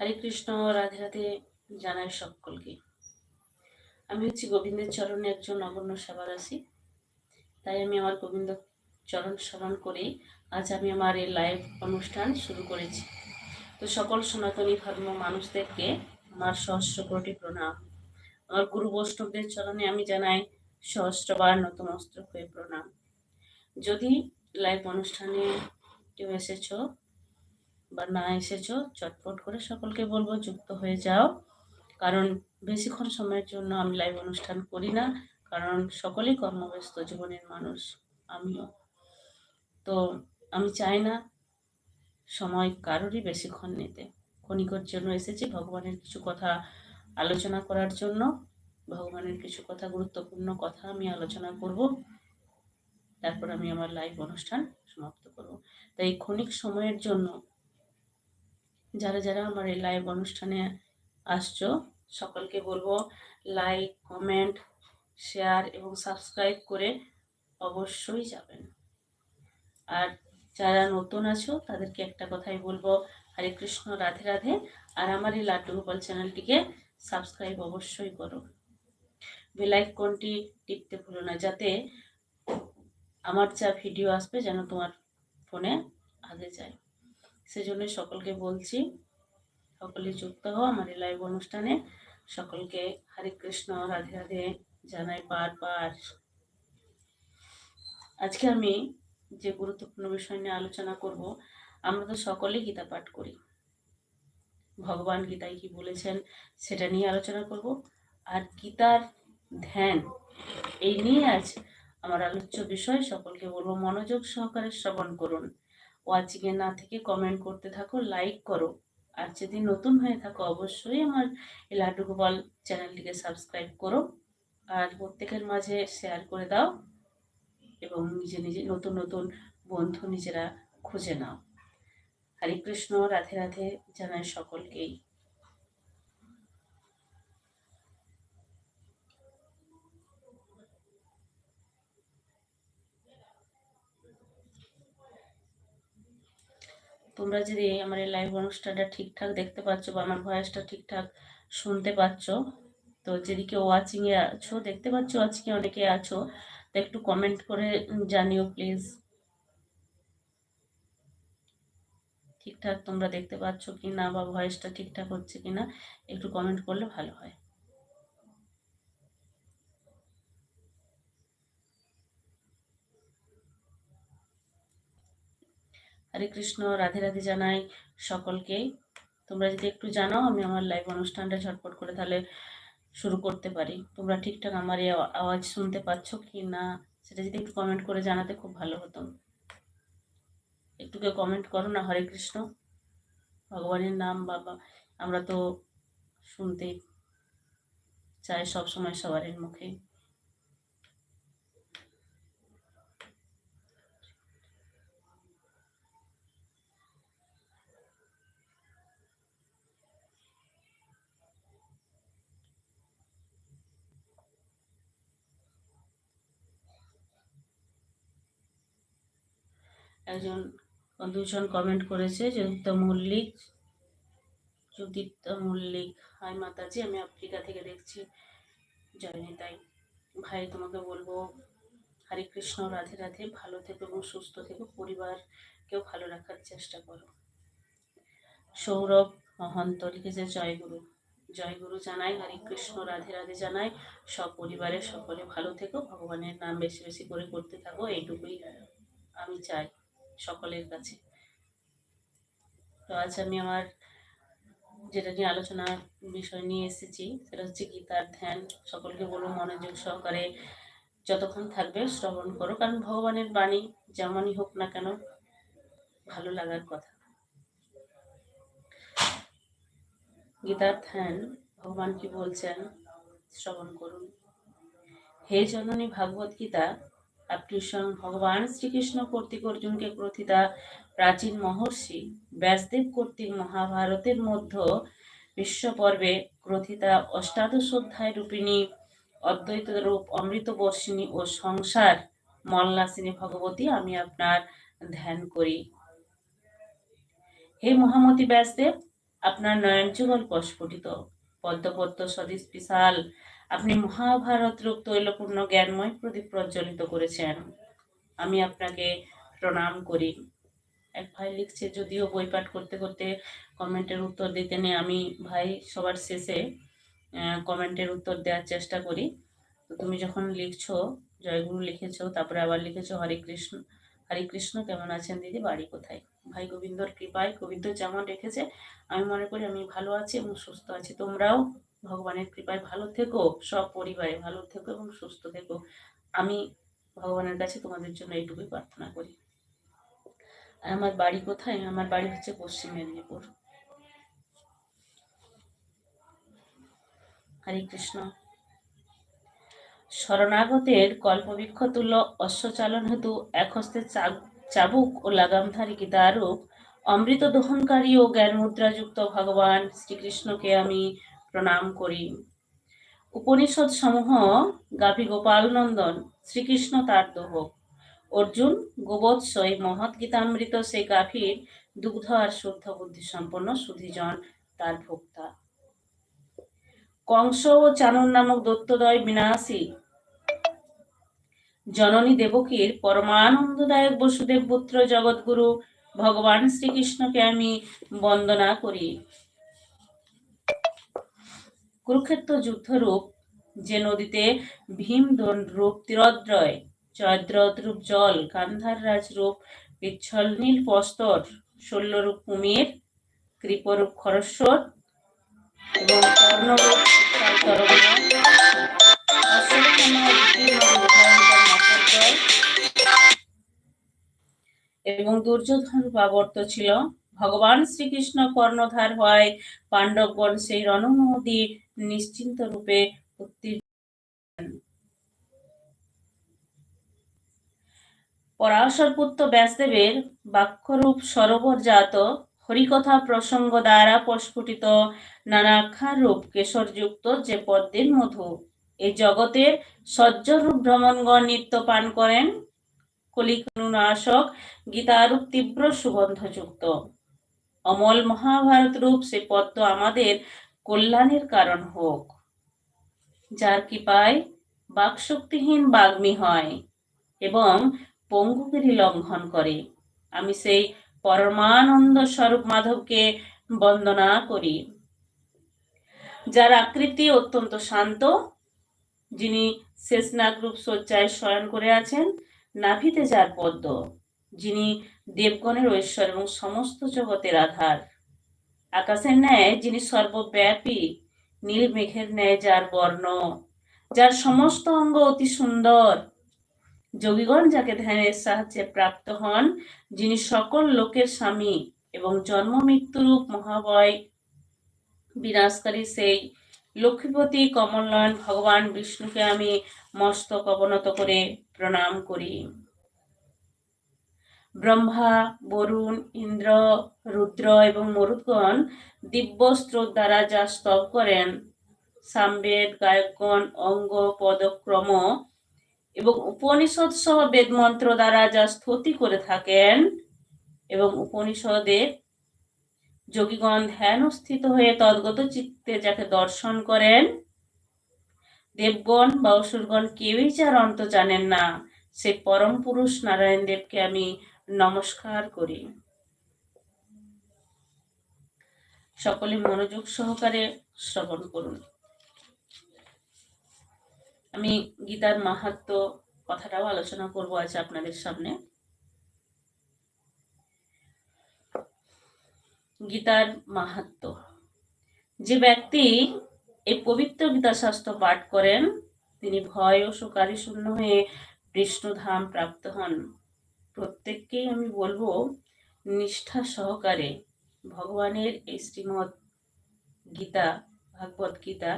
হরে কৃষ্ণ, রাধে রাধে জানাই সকলকে। আমি হচ্ছি গোবিন্দের চরণে একজন নগণ্য সেবাদাসী। তাই আমি আমার গোবিন্দ চরণ স্মরণ করেই আজ আমি আমার এই লাইভ অনুষ্ঠান শুরু করেছি। তো সকল সনাতনী ধর্ম মানুষদেরকে আমার সহস্র কোটি প্রণাম। আমার গুরু বৈষ্ণবদের চরণে আমি জানাই সহস্রবার নতমস্ত্র হয়ে প্রণাম। যদি লাইভ অনুষ্ঠানে কেউ এসেছ বা না এসেছ, চটপট করে সকলকে বলব যুক্ত হয়ে যাও। কারণ বেশিক্ষণ সময়ের জন্য আমি লাইভ অনুষ্ঠান করি না, কারণ সকলেই কর্মব্যস্ত, জীবনের মানুষ, আমিও। তো আমি চাই না সময় কারোরই বেশিক্ষণ নিতে। ক্ষণিকর জন্য এসেছি ভগবানের কিছু কথা আলোচনা করার জন্য। ভগবানের কিছু কথা, গুরুত্বপূর্ণ কথা আমি আলোচনা করব। তারপর আমি আমার লাইভ অনুষ্ঠান সমাপ্ত করব। তাই ক্ষণিক সময়ের জন্য যারা যারা আমার এই লাইভ অনুষ্ঠানে আসছো, সকলকে বলব লাইক কমেন্ট শেয়ার এবং সাবস্ক্রাইব করে অবশ্যই যাবেন। আর যারা নতুন আছো, তাদেরকে একটা কথাই বলব, হরে কৃষ্ণ, রাধে রাধে। আর আমার এই লাড্ডু গোপাল চ্যানেলটিকে সাবস্ক্রাইব অবশ্যই করো। বেলাইকনটি টিপতে ভুলো না, যাতে আমার যা ভিডিও আসবে যেন তোমার ফোনে আগে যায়। সেজন্য সকলকে বলছি, সকলে যুক্ত হও আমার এই লাইভ অনুষ্ঠানে। সকলকে হরে কৃষ্ণ, রাধে রাধে জানাই বারবার। আজকে আমি যে গুরুত্বপূর্ণ বিষয় নিয়ে আলোচনা করব, আমরা তো সকলেই গীতা পাঠ করি। ভগবান গীতায় কি বলেছেন সেটা নিয়ে আলোচনা করব। আর গীতার ধ্যান, এই নিয়ে আজ আমার আলোচ্য বিষয়, সকলকে বলব মনোযোগ সহকারে শ্রবণ করুন। ওয়াচিংয়ে না থেকে কমেন্ট করতে থাকো লাইক করো। আর যদি নতুন হয়ে থাকো, অবশ্যই আমার লাড্ডু গোপাল চ্যানেলটিকে সাবস্ক্রাইব করো আর প্রত্যেকের মাঝে শেয়ার করে দাও এবং নিজে নিজে নতুন নতুন বন্ধু নিজেরা খুঁজে নাও। হরে কৃষ্ণ, রাধে রাধে জানায় সকলকেই। তোমরা যদি আমার এই লাইভ অনুষ্ঠানটা ঠিকঠাক দেখতে পাচ্ছ বা আমার ভয়েসটা ঠিকঠাক শুনতে পাচ্ছ, তো যদি কেউ ওয়াচিংয়ে আছো, দেখতে পাচ্ছ ওয়াচিংয়ে অনেকে আছো, তো একটু কমেন্ট করে জানিও প্লিজ ঠিকঠাক তোমরা দেখতে পাচ্ছ কি না বা ভয়েসটা ঠিকঠাক হচ্ছে কি না একটু কমেন্ট করলে ভালো হয়। হরে কৃষ্ণ, রাধে রাধে জানাই সকলকেই। তোমরা যদি একটু জানাও আমি আমার লাইভ অনুষ্ঠানটা ঝটপট করে তাহলে শুরু করতে পারি। তোমরা ঠিকঠাক আমার এই আওয়াজ শুনতে পাচ্ছ কি না, সেটা যদি একটু কমেন্ট করে জানাতে খুব ভালো হতো। একটু কেউ কমেন্ট করো না, হরে কৃষ্ণ। ভগবানের নাম বাবা, আমরা তো শুনতেই চাই সব সময় সবার মুখে। একজন দুজন কমেন্ট করেছে Judita Mallick Judita Mallick, hi Mataji, আমি আফ্রিকা থেকে দেখছি জয় তাই ভাই, তোমাকে বলব, হরে কৃষ্ণ, রাধে রাধে, ভালো থেকো এবং সুস্থ থেকো, পরিবারকেও ভালো রাখার চেষ্টা করো। সৌরভ মহন্ত লিখেছে জয়গুরু জয়গুরু জানাই, হরে কৃষ্ণ, রাধে রাধে জানাই সব পরিবারের সকলে ভালো থেকো, ভগবানের নাম বেশি বেশি করে করতে থাকো, এইটুকুই আমি চাই। সকলের কাছে। তো আজ আমি আমার যেটা নিয়ে আলোচনার বিষয় নিয়ে এসেছি, সেটা হচ্ছে গীতার ধ্যান। সকলকে বলব মনোযোগ সহকারে যতক্ষণ থাকবে শ্রবণ করো, কারণ ভগবানের বাণী যেমনই হোক না কেন ভালো লাগার কথা। গীতার ধ্যান, ভগবান কি বলছেন? শ্রবণ করুন। হে জননী ভাগবত গীতা আপনি স্বয়ং ভগবান শ্রীকৃষ্ণ কর্তৃক অর্জুনকে প্রথিতা প্রাচীন মহর্ষি ব্যাসদেব কর্তৃক মহাভারতের মধ্য বিশ্ব পর্বে গ্রথিতা অষ্টাদশ অধ্যায় রূপিণী অদ্বৈত রূপ অমৃত বর্ষিণী ও সংসার মল্লাসিনী ভগবতী আমি আপনার ধ্যান করি। হে মহামতি ব্যাসদেব, আপনার নয়ন যুগল প্রস্ফুটিত পদ্মপদ্ম সদৃশ বিশাল আপনি মহাভারত রূপ তৈলপূর্ণ জ্ঞানময় প্রদীপ প্রজ্বলিত করেছেন। আমি আপনাকে প্রণাম করি। এক ভাই লিখছে, যদিও বই পাঠ করতে করতে কমেন্টের উত্তর দিতে নেই, আমি ভাই সবার শেষে কমেন্টের উত্তর দেওয়ার চেষ্টা করি। তো তুমি যখন লিখছো, জয়গুরু লিখেছো, তারপরে আবার লিখেছো, হরে কৃষ্ণ হরে কৃষ্ণ, কেমন আছেন দিদি, বাড়ি কোথায়? ভাই, গোবিন্দর কৃপায়, গোবিন্দ যেমন রেখেছে, আমি মনে করি আমি ভালো আছি এবং সুস্থ আছি। তোমরাও ভগবানের কৃপায় ভালো থেকো, সব পরিবারে ভালো থেকো এবং সুস্থ থেকো। আমি ভগবানের কাছে তোমাদের জন্য এইটুকুই প্রার্থনা করি। আর আমার বাড়ি কোথায়? আমার বাড়ি হচ্ছে পশ্চিম মেদিনীপুর। হরে কৃষ্ণ। শরণাগতের কল্পবৃক্ষ তুল্য অশ্বচালন হেতু এক হস্তে চাবুক ও লাগামধারী গীতারূপ অমৃত দহনকারী ও জ্ঞান মুদ্রাযুক্ত ভগবান শ্রীকৃষ্ণকে আমি প্রণাম করি। উপনিষদ সমূহ গাভী গোপাল নন্দন শ্রীকৃষ্ণ তার দোহক অর্জুন গোবৎস এই মহৎ গীতামৃত সেই গাভীর দুগ্ধ আর শুদ্ধ বুদ্ধি সম্পন্ন সুধীজন তার ভোক্তা। কংস ও চানন নামক দত্তদয় বিনাশী জননী দেবকীর পরমানন্দদায়ক বসুদেব পুত্র জগৎগুরু ভগবান শ্রীকৃষ্ণকে আমি বন্দনা করি। কুরুক্ষেত্র যুদ্ধরূপ যে নদীতে ভীম রূপ তীরদ্রয় জয়দ্রথ রূপ জল গান্ধার রাজ রূপ পিচ্ছল নীল পস্তর শল্যরূপ কুমির, কৃপরূপ খরস্বর এবং কর্ণরূপ এবং দুর্যোধন পাবর্ত ছিল ভগবান শ্রীকৃষ্ণ কর্ণধার হয় পাণ্ডবগণ সেই রণনদী নিশ্চিন্ত রূপে পরাশর পুত্র ব্যাসদেবের বাক্যরূপ সরোবর জাত হরিকথা প্রসঙ্গ দ্বারা প্রস্ফুটিত নানাক্ষার রূপ কেশরযুক্ত যে পদ্মের মধু। এই জগতের সজ্জরূপ ভ্রমণগণ নিত্য পান করেন। কলিকানুনাশক গীতারূপ তীব্র সুগন্ধযুক্ত। অমল মহাভারত রূপ সে পদ্ম আমাদের কল্যাণের কারণ হোক। যার কৃপায় বাকশক্তিহীন বাগ্মী হয় এবং পঙ্গুগিরি লঙ্ঘন করে। আমি সেই পরমানন্দ স্বরূপ মাধবকে বন্দনা করি, যার আকৃতি অত্যন্ত শান্ত, যিনি শেষনাগরূপ শয্যায় শয়ন করে আছেন, নাভিতে যার পদ্ম। যিনি দেবগণের ঐশ্বর এবং সমস্ত জগতের আধার। আকাশের ন্যায় যিনি সর্বব্যাপী, নীল মেঘের ন্যায় যার বর্ণ, যার সমস্ত অঙ্গ অতি সুন্দর। যোগীগণ যাকে ধ্যানের সাহায্যে প্রাপ্ত হন, যিনি সকল লোকের স্বামী এবং জন্ম মৃত্যুরূপ মহাবয় বিনাশকারী সেই লক্ষ্মীপতি কমলনয়ন ভগবান বিষ্ণুকে আমি মস্তক অবনত করে প্রণাম করি। ব্রহ্মা, বরুণ, ইন্দ্র, রুদ্র এবং মরুদগণ দিব্য স্রোত দ্বারা যা স্তব করেন, সামবেদ, গায়কগণ, অঙ্গ, পদক্রম এবং উপনিষদ সহ বেদমন্ত্র দ্বারা যা স্তুতি করে থাকেন এবং উপনিষদে যোগীগণ ধ্যান স্থিত হয়ে তদ্গত চিত্তে যাকে দর্শন করেন, দেবগণ বা অসুরগণ কেউই যার অন্ত জানেন না। সে পরম পুরুষ, নারায়ণ দেবকে আমি নমস্কার করি। সকলে মনোযোগ সহকারে শ্রবণ করুন। আমি গীতার মাহাত্ম কথাটাও আলোচনা করব আজ আপনাদের সামনে। গীতার মাহাত্ম। যে ব্যক্তি এই পবিত্র গীতা শাস্ত্র পাঠ করেন, তিনি ভয় ও শোকারি শূন্য হয়ে বিষ্ণুধাম প্রাপ্ত হন। প্রত্যেককেই আমি বলব নিষ্ঠা সহকারে ভগবানের এই শ্রীমৎ গীতা, ভাগবত গীতা,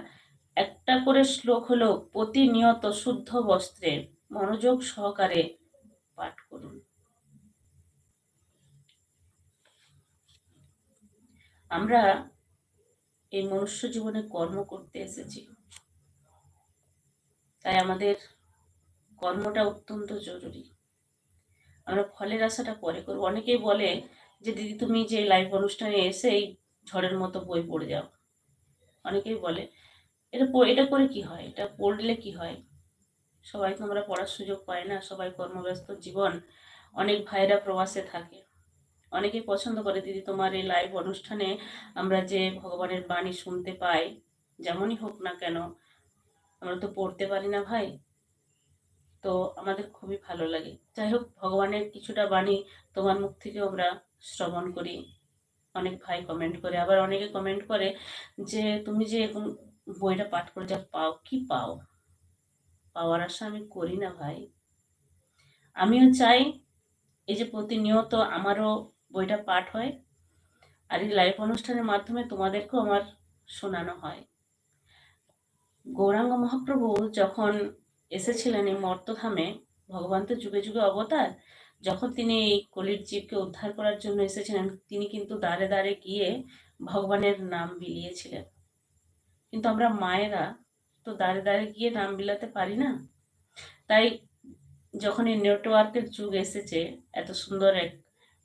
একটা করে শ্লোক হলো প্রতিনিয়ত শুদ্ধ বস্ত্রে মনোযোগ সহকারে পাঠ করুন। আমরা এই মনুষ্য জীবনে কর্ম করতে এসেছি। তাই আমাদের কর্মটা অত্যন্ত জরুরি। আমরা ফলের আশাটা পরে করব। অনেকেই বলে যে, দিদি, তুমি যে লাইভ অনুষ্ঠানে এসে এই ঝড়ের মতো বই পড়ে যাও। অনেকেই বলে, এটা এটা করে কি হয়? এটা পড়লে কি হয়? সবাই তো আমরা পড়ার সুযোগ পাই না। সবাই কর্মব্যস্ত জীবন অনেক ভাইরা প্রবাসে থাকে। অনেকেই পছন্দ করে, দিদি, তোমার এই লাইভ অনুষ্ঠানে আমরা যে ভগবানের বাণী শুনতে পাই, যেমনই হোক না কেন, আমরা তো পড়তে পারি না ভাই। তো আমাদের খুবই ভালো লাগে। যাই হোক ভগবানের কিছুটা বাণী তোমার মুখ থেকেও আমরা শ্রবণ করি। অনেক ভাই কমেন্ট করে, আবার অনেকে কমেন্ট করে যে, তুমি যে এরকম বইটা পাঠ করে যা পাও, কি পাও? পাওয়ার আশা আমি করি না ভাই। আমিও চাই এই যে প্রতিনিয়ত আমারও বইটা পাঠ হয় আর এই লাইভ অনুষ্ঠানের মাধ্যমে তোমাদেরকেও আমার শোনানো হয়। গৌরাঙ্গ মহাপ্রভু যখন এসেছিলেন এই মর্তধামে ভগবান তো যুগে যুগে অবতার। যখন তিনি এই কলির জীবকে উদ্ধার করার জন্য এসেছিলেন, তিনি কিন্তু দাঁড়ে দাঁড়ে গিয়ে ভগবানের নাম বিলিয়েছিলেন। কিন্তু আমরা মায়েরা তো দাঁড়ে দাঁড়ে গিয়ে নাম বিলাতে পারি না। তাই যখন এই নেটওয়ার্কের যুগ এসেছে, এত সুন্দর এক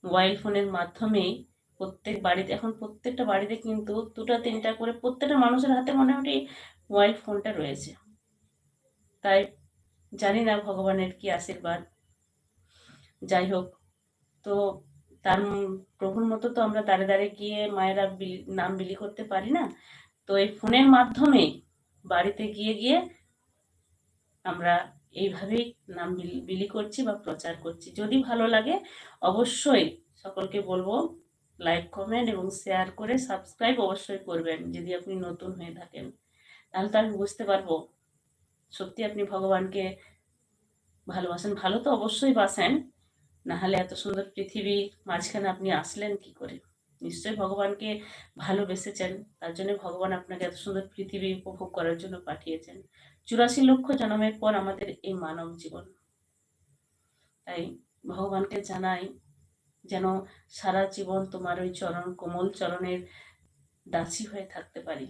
মোবাইল ফোনের মাধ্যমেই প্রত্যেক বাড়িতে, এখন প্রত্যেকটা বাড়িতে কিন্তু দুটো তিনটা করে প্রত্যেকটা মানুষের হাতে মোটামুটি মোবাইল ফোনটা রয়েছে। তাই জানি না ভগবানের কি আশীর্বাদ। যাই হোক, তো তার প্রভুর মতো তো আমরা দাঁড়ে দাঁড়িয়ে গিয়ে মায়েরা নাম বিলি করতে পারি না। তো এই ফোনের মাধ্যমে বাড়িতে গিয়ে গিয়ে আমরা এইভাবেই নাম বিলি বিলি করছি বা প্রচার করছি। যদি ভালো লাগে অবশ্যই সকলকে বলব লাইক, কমেন্ট এবং শেয়ার করে সাবস্ক্রাইব অবশ্যই করবেন, যদি আপনি নতুন হয়ে থাকেন। তাহলে তো আমি বুঝতে পারব সত্যি আপনি ভগবানকে ভালোবাসেন, ভালো তো অবশ্যই বাসেন। না হলে এত সুন্দর পৃথিবীর মাঝখানে আপনি আসলেন কি করে? নিশ্চয়ই ভগবানকে ভালোবেসেছেন, তার জন্য ভগবান আপনাকে এত সুন্দর পৃথিবী উপভোগ করার জন্য পাঠিয়েছেন। চুরাশি লক্ষ জন্মের পর আমাদের এই মানব জীবন। তাই ভগবানকে জানাই যেন সারা জীবন তোমার ওই চরণ, কোমল চরণের দাসী হয়ে থাকতে পারি।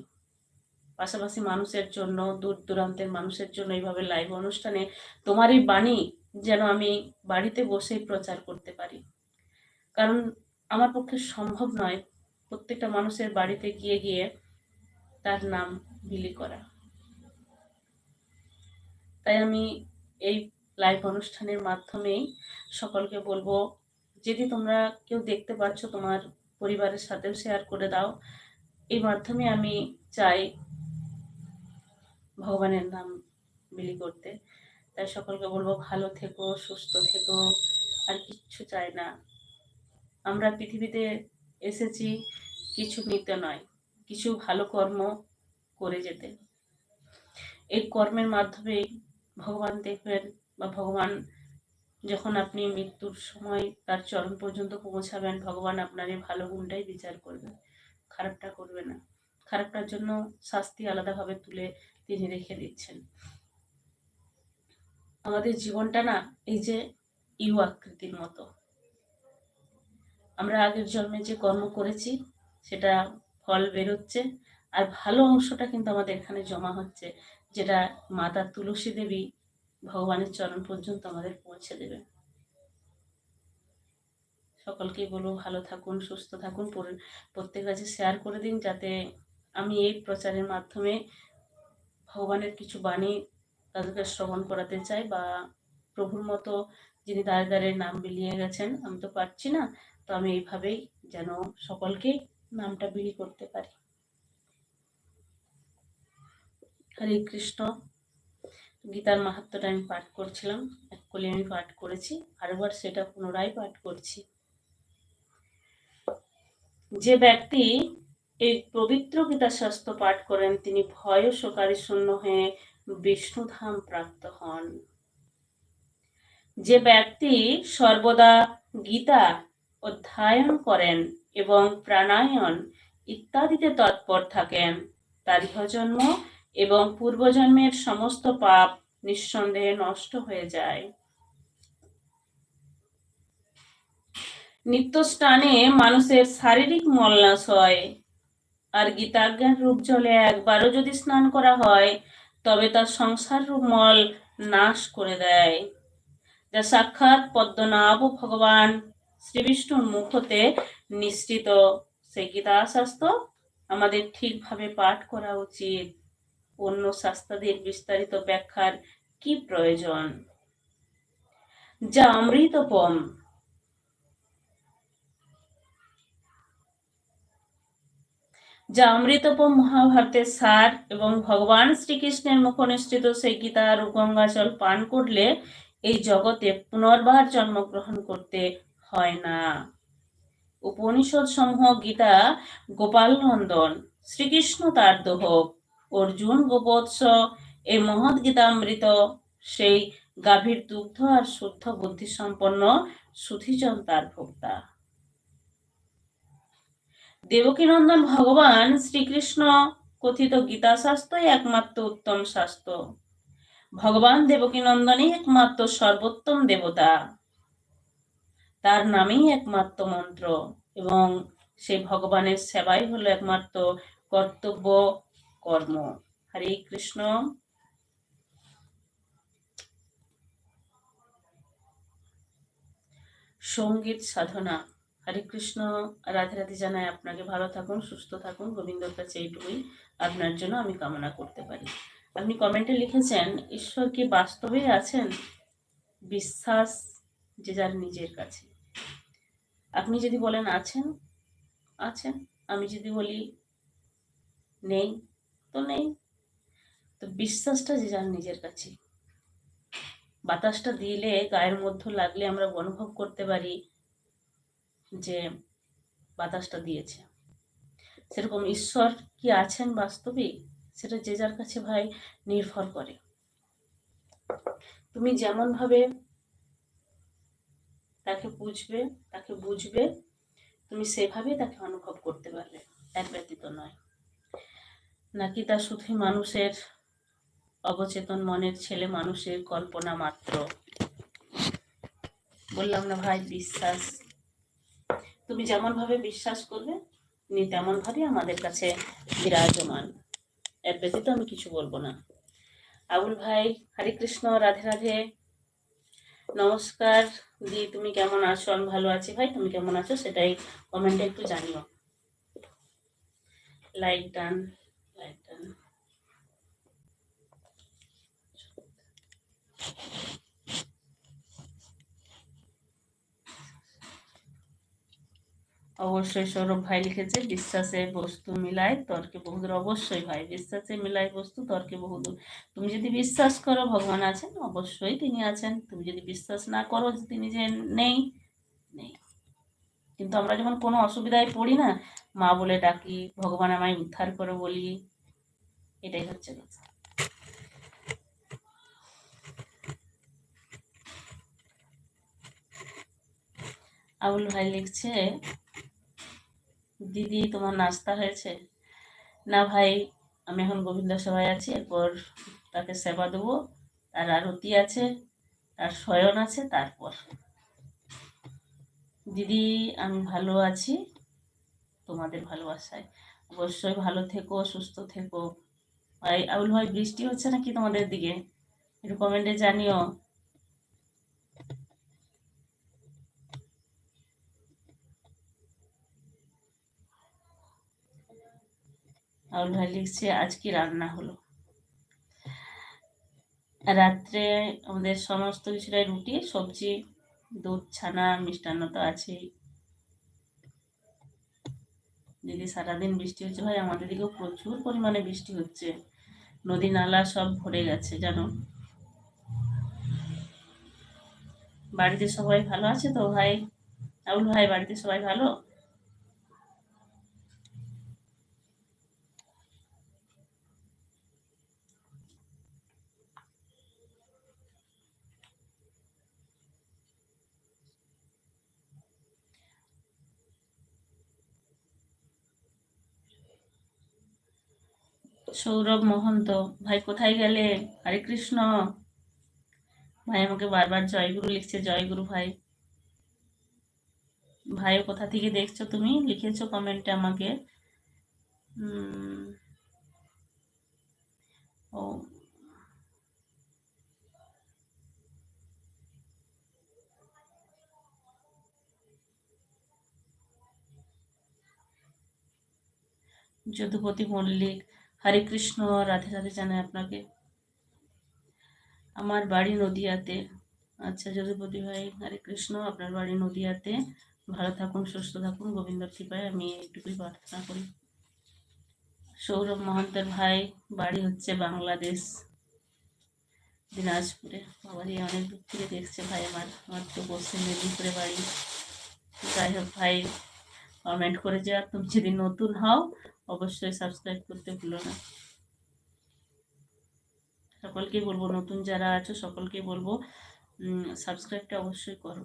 পাশাপাশি মানুষের জন্য, দূর দূরান্তের মানুষের জন্য এইভাবে লাইভ অনুষ্ঠানে তোমার এই বাণী যেন আমি বাড়িতে বসেই প্রচার করতে পারি। কারণ আমার পক্ষে সম্ভব নয় প্রত্যেকটা মানুষের বাড়িতে গিয়ে গিয়ে তার নাম বিলি করা। তাই আমি এই লাইভ অনুষ্ঠানের মাধ্যমেই সকলকে বলব, যদি তোমরা কেউ দেখতে পাচ্ছ তোমার পরিবারের সাথেও শেয়ার করে দাও, এই মাধ্যমে আমি চাই ভগবানের নাম বিলি করতে। তাই সকলকে বলব, ভালো থেকো, সুস্থ থেকো, আর কিচ্ছু চাই না। আমরা পৃথিবীতে এসেছি কিছু নিতে নয়, কিছু ভালো কর্ম করে যেতে। এই কর্মের মাধ্যমে ভগবান দেখবেন বা ভগবান যখন আপনি মৃত্যুর সময় তার চরণ পর্যন্ত পৌঁছাবেন, ভগবান আপনার এই ভালো গুণটাই বিচার করবে, খারাপটা করবে না। খারাপটার জন্য শাস্তি আলাদাভাবে তুলে তিনি রেখে দিচ্ছেন। আমাদের জীবনটা না, এই যে ইউ আকৃতির মতো। আমরা আগের জন্মে যে কর্ম করেছি, সেটা ফল বেরোচ্ছে, আর ভালো অংশটা কিন্তু আমাদের এখানে জমা হচ্ছে, যেটা মাতা তুলসী দেবী ভগবানের চরণ পর্যন্ত আমাদের পৌঁছে দেবে। সকলকেই বলব, ভালো থাকুন, সুস্থ থাকুন প্রত্যেক কাছে শেয়ার করে দিন, যাতে আমি এই প্রচারের মাধ্যমে ভগবানের কিছু বাণী তাদেরকে শ্রবণ করাতে চাই বা প্রভুর মতো যিনি দাঁড়ে দাঁড়িয়ে নাম বিলিয়ে গেছেন, আমি তো পারছি না, তো আমি এইভাবেই যেন সকলকে নামটা বিলি করতে পারি। হরে কৃষ্ণ। গীতার মাহাত্মটা আমি পাঠ করছিলাম, এক কলি আমি পাঠ করেছি, আরেকবার সেটা পুনরায় পাঠ করছি। যে ব্যক্তি এই পবিত্র গীতা শাস্ত্র পাঠ করেন তিনি ভয় ও শোকারি শূন্য হয়ে বিষ্ণুধাম প্রাপ্ত হন। যে ব্যক্তি সর্বদা গীতা অধ্যয়ন করেন এবং প্রাণায়ন ইত্যাদিতে তৎপর থাকেন, তার ইহজন্ম এবং পূর্বজন্মের সমস্ত পাপ নিঃসন্দেহে নষ্ট হয়ে যায়। নিত্য স্নানে মানুষের শারীরিক মলনাশ হয় আর গীতাজ্ঞান রূপ জলে একবারও যদি স্নান করা হয়, তবে তার সংসার রূপ মল নাশ করে দেয়। যা সাক্ষাৎ পদ্মনাভ ভগবান শ্রীবিষ্ণুর মুখ হতে নিঃসৃত। সেই গীতা শাস্ত্র আমাদের ঠিকভাবে পাঠ করা উচিত। অন্য শাস্ত্রাদির বিস্তারিত ব্যাখ্যার কি প্রয়োজন? যা অমৃতপম। যা অমৃতপম মহাভারতের সার এবং ভগবান শ্রীকৃষ্ণের মুখনিষ্ঠিত সেই গীতা রূপগঙ্গাচল পান করলে এই জগতে পুনর্বার জন্মগ্রহণ করতে হয় না। উপনিষদ সমূহ গীতা গোপাল নন্দন শ্রীকৃষ্ণ তার দোহক অর্জুন গোপোৎস, এই মহৎ গীতামৃত, সেই গাভীর দুগ্ধ আর শুদ্ধ বুদ্ধিসম্পন্ন সুধীজন তার ভোক্তা। দেবকীনন্দন ভগবান শ্রীকৃষ্ণ কথিত গীতা শাস্ত্রই একমাত্র উত্তম শাস্ত্র। ভগবান দেবকীনন্দনই একমাত্র সর্বোত্তম দেবতা। তার নামেই একমাত্র মন্ত্র এবং সেই ভগবানের সেবাই হলো একমাত্র কর্তব্য কর্ম। হরে কৃষ্ণ। সংগীত সাধনা। হরে কৃষ্ণ, রাধে রাধে জানায় আপনাকে। ভালো থাকুন, সুস্থ থাকুন। গোবিন্দর কাছে এইটুকুই আপনার জন্য আমি কামনা করতে পারি। আপনি কমেন্টে লিখেছেন, ঈশ্বর কি বাস্তবে আছেন? বিশ্বাস যে যার নিজের কাছে। আপনি যদি বলেন, আছেন আছেন। আমি যদি বলি, নেই, তো নেই। তো বিশ্বাসটা যে যার নিজের কাছে। বাতাসটা দিলে, গায়ের মধ্যে লাগলে আমরা অনুভব করতে পারি। বাতাসটা দিয়েছে। সেরকম ঈশ্বর কি আছেন বাস্তবিক? সেটা যে যার কাছে ভাই নির্ভর করে। তুমি যেমন ভাবে তাকে বুঝবে তাকে বুঝবে, তুমি সেভাবে তাকে অনুভব করতে পারবে এক ব্যতীত নয়। নাকি তা শুধুই মানুষের অবচেতন মনের ছেলে মানুষের কল্পনা মাত্র? বললাম না ভাই, বিশ্বাস তুমি যেমন ভাবে বিশ্বাস করবে তিনি তেমন ভাবে আমাদের কাছে বিরাজমান। এর ব্যতীত আমি কিছু বলব না। আবুল ভাই, হরে কৃষ্ণ, রাধে রাধে। নমস্কার দি, তুমি কেমন আছো? আমি ভালো আছি ভাই, তুমি কেমন আছো? সেটাই কমেন্টে একটু জানিও। Like done like done. অবশ্যই সৌরভ ভাই লিখেছে, বিশ্বাসে বস্তু মিলায় তর্কে বহুদূর। অবশ্যই ভাই, বিশ্বাসে মিলায় বস্তু, তর্কে বহুদূর। তুমি যদি বিশ্বাস করো ভগবান আছেন, অবশ্যই তিনি আছেন। তুমি যদি বিশ্বাস না করো তিনি যে নেই নেই। কিন্তু আমরা যখন কোনো অসুবিধায় পড়ি না, মা বলে ডাকি, ভগবান আমায় উদ্ধার করে বলি। এটাই হচ্ছে কথা। আবুল ভাই লিখছে দিদি, তোমার নাস্তা হয়েছে? না ভাই, আমি এখন গোবিন্দ সভায় আছি, এরপর তাকে সেবা দেবো। তার আরতি আছে, তার শয়ন আছে, তারপর। দিদি, আমি ভালো আছি, তোমাদের ভালোবাসায়। অবশ্যই ভালো থেকো, সুস্থ থেকো। ভাই, আবুল ভাই, বৃষ্টি হচ্ছে নাকি তোমাদের দিকে? একটু কমেন্টে জানিও। আউল ভাই লিখছে আজ কি রান্না হলো। রাত্রে আমাদের সমস্ত কিছুটাই রুটি, সবজি, দুধ, ছানা, মিষ্টান্ন তো আছেই। যদি সারাদিন বৃষ্টি হচ্ছে। ভাই, আমাদের দিকেও প্রচুর পরিমাণে বৃষ্টি হচ্ছে। নদী, নালা সব ভরে গেছে, জানো? বাড়িতে সবাই ভালো আছে তো ভাই? আউল ভাই, বাড়িতে সবাই ভালো? সৌরভ মহন্ত, ভাই কোথায় গেলে? হরে কৃষ্ণ। ভাই আমাকে বারবার জয়গুরু লিখছে, জয়গুরু ভাই। ভাই কোথা থেকে দেখছ তুমি? লিখেছো কমেন্টে আমাকে। ও। যদুপতি মল্লিক হরে কৃষ্ণ, রাধে রাধে জানাই আপনাকে। আমার বাড়ি নদিয়াতে। আচ্ছা যদুপতি ভাই, হরে কৃষ্ণ, আপনার বাড়ি নদিয়াতে। ভালো থাকুন, সুস্থ থাকুন, গোবিন্দর কৃপায় আমি এইটুকুই প্রার্থনা করি। সৌরভ মহন্তের ভাই, বাড়ি হচ্ছে বাংলাদেশ, দিনাজপুরে। বাবারই অনেক দূর থেকে দেখছে ভাই আমার আমার তো পশ্চিম মেদিনীপুরে বাড়ি। যাই হোক ভাই, কমেন্ট করে যে তুমি যদি নতুন হও অবশ্যই সাবস্ক্রাইব করতে ভুলো না। সকলকে বলব, নতুন যারা আছো, সকলকে বলব সাবস্ক্রাইবটা অবশ্যই করো।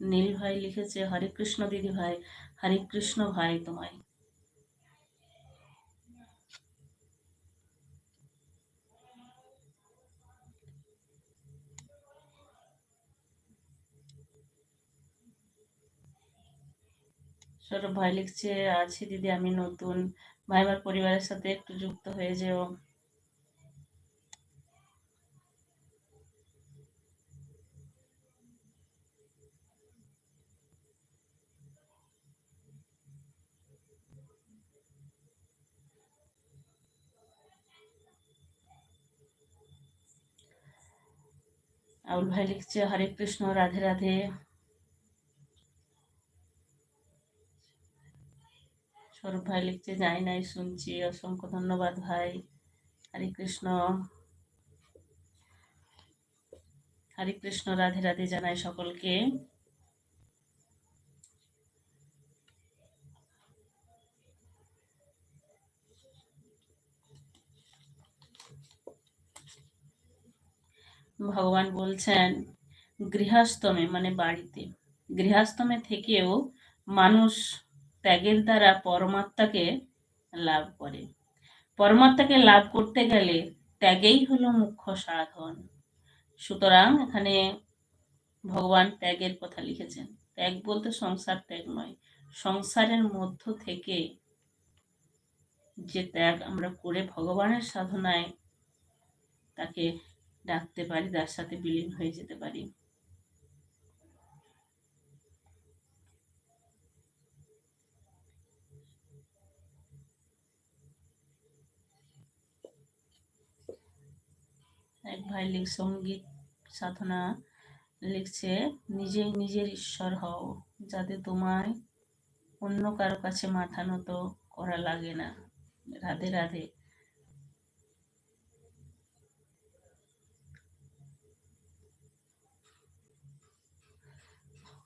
নীল ভাই লিখেছে, হরে কৃষ্ণ দিদি ভাই, হরে কৃষ্ণ ভাই তোমায়। সৌরভ ভাই লিখছে, আছি দিদি, আমি নতুন। ভাই আমার পরিবারের সাথে একটু যুক্ত হয়ে যেও। আউল ভাই লিখছে, হরে কৃষ্ণ, রাধে রাধে। সৌরভ ভাই লিখছে যাই নাই শুনছি। অসংখ্য ধন্যবাদ ভাই। হরে কৃষ্ণ। হরে কৃষ্ণ, রাধে রাধে জানাই সকলকে। ভগবান বলছেন গৃহস্থমে মানে বাড়িতে গৃহস্থমে থেকেও মানুষ ত্যাগের দ্বারা পরমাত্মাকে লাভ করে। পরমাত্মাকে লাভ করতে গেলে ত্যাগেই হলো মুখ্য সাধন। সুতরাং এখানে ভগবান ত্যাগের কথা লিখেছেন। ত্যাগ বলতে সংসার ত্যাগ নয়, সংসারের মধ্য থেকে যে ত্যাগ আমরা করে ভগবানের সাধনায় তাকে ডাকতে পারি, তার সাথে বিলীন হয়ে যেতে পারি। এক ভাই লিখ সংগীত সাধনা লিখছে, নিজেই নিজের ঈশ্বর হও, যাতে তোমায় অন্য কারও কাছে মাথা নত করা লাগে না। রাধে রাধে।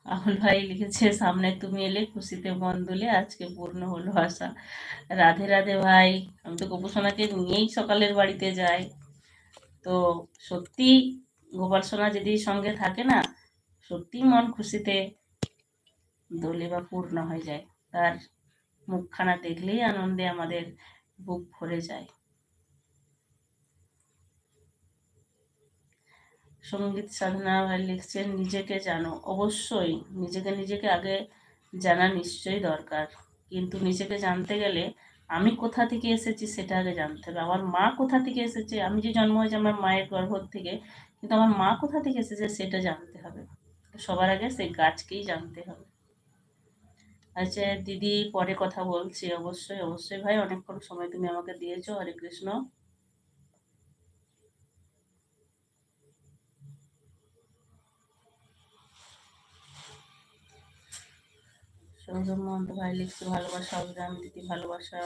আহুল ভাই লিখেছে, সামনে তুমি এলে খুশিতে মন দুলে, আজকে পূর্ণ হলো আশা। রাধে রাধে ভাই, আমি তো গোপুসোনাকে নিয়েই সকালের বাড়িতে যাই। তো সত্যি গোপাল সোনা যদি সঙ্গে থাকে না, সত্যি মন খুশিতে দোলে বা পূর্ণ হয়ে যায়। তার মুখখানা দেখলেই আনন্দে আমাদের বুক ভরে যায়। সংগীত সাধনা লিখছেন নিজেকে জানো। অবশ্যই নিজেকে নিজেকে আগে জানা নিশ্চয়ই দরকার। কিন্তু নিজেকে জানতে গেলে আমি কোথা থেকে এসেছি সেটা আগে জানতে হবে। আমার মা কোথা থেকে এসেছে? আমি যে জন্ম হয়েছে আমার মায়ের গর্ভ থেকে, কিন্তু আমার মা কোথা থেকে এসেছে সেটা জানতে হবে। সবার আগে সেই গাছকেই জানতে হবে। আচ্ছা দিদি পরে কথা বলছি। অবশ্যই অবশ্যই ভাই, অনেকক্ষণ সময় তুমি আমাকে দিয়েছ। হরে কৃষ্ণ। সৌরভ মহন্ত ভাই লিখছে ভালোবাসা, অবিরাম, দিদি ভালোবাসা,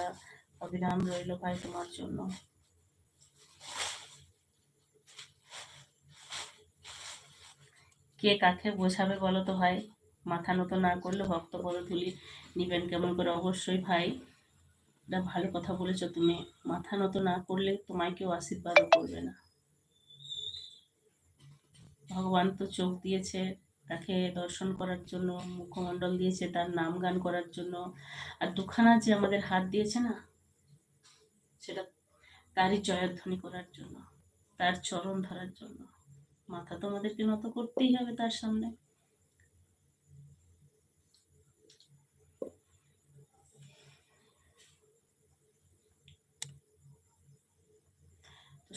অবিরাম রইল ভাই তোমার জন্য। কে কাকে বোঝাবে বলো তো ভাই? মাথা নত না করলে ভক্ত তুলি নিবেন কেমন করে? অবশ্যই ভাই, এটা ভালো কথা বলেছ তুমি। মাথা নত না করলে তোমায় কেউ আশীর্বাদও করবে না। ভগবান তো চোখ দিয়েছে তাকে দর্শন করার জন্য, মুখমণ্ডল দিয়েছে, তার নাম গান করার জন্য। আর দুখানা যে আমাদের হাত দিয়েছে না, সেটা তারই জয়ধ্বনি করার জন্য, তার চরণ ধরার জন্য। মাথা তো আমাদেরকে নত করতেই হবে তার সামনে।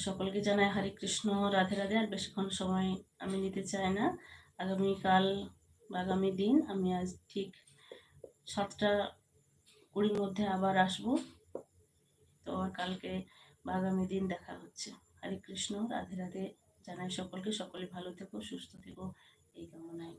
সকলকে জানাই হরে কৃষ্ণ, রাধে রাধে। আর বেশিক্ষণ সময় আমি নিতে চাই না। আগামীকাল আগামী দিন আমি আজ ঠিক সাতটা কুড়ির মধ্যে আবার আসব। তো কালকে বা আগামী দিন দেখা হচ্ছে। হরে কৃষ্ণ, রাধে রাধে। জানাই সকলকে, সকলে ভালো থেকো, সুস্থ থেকো। এই কামনায়।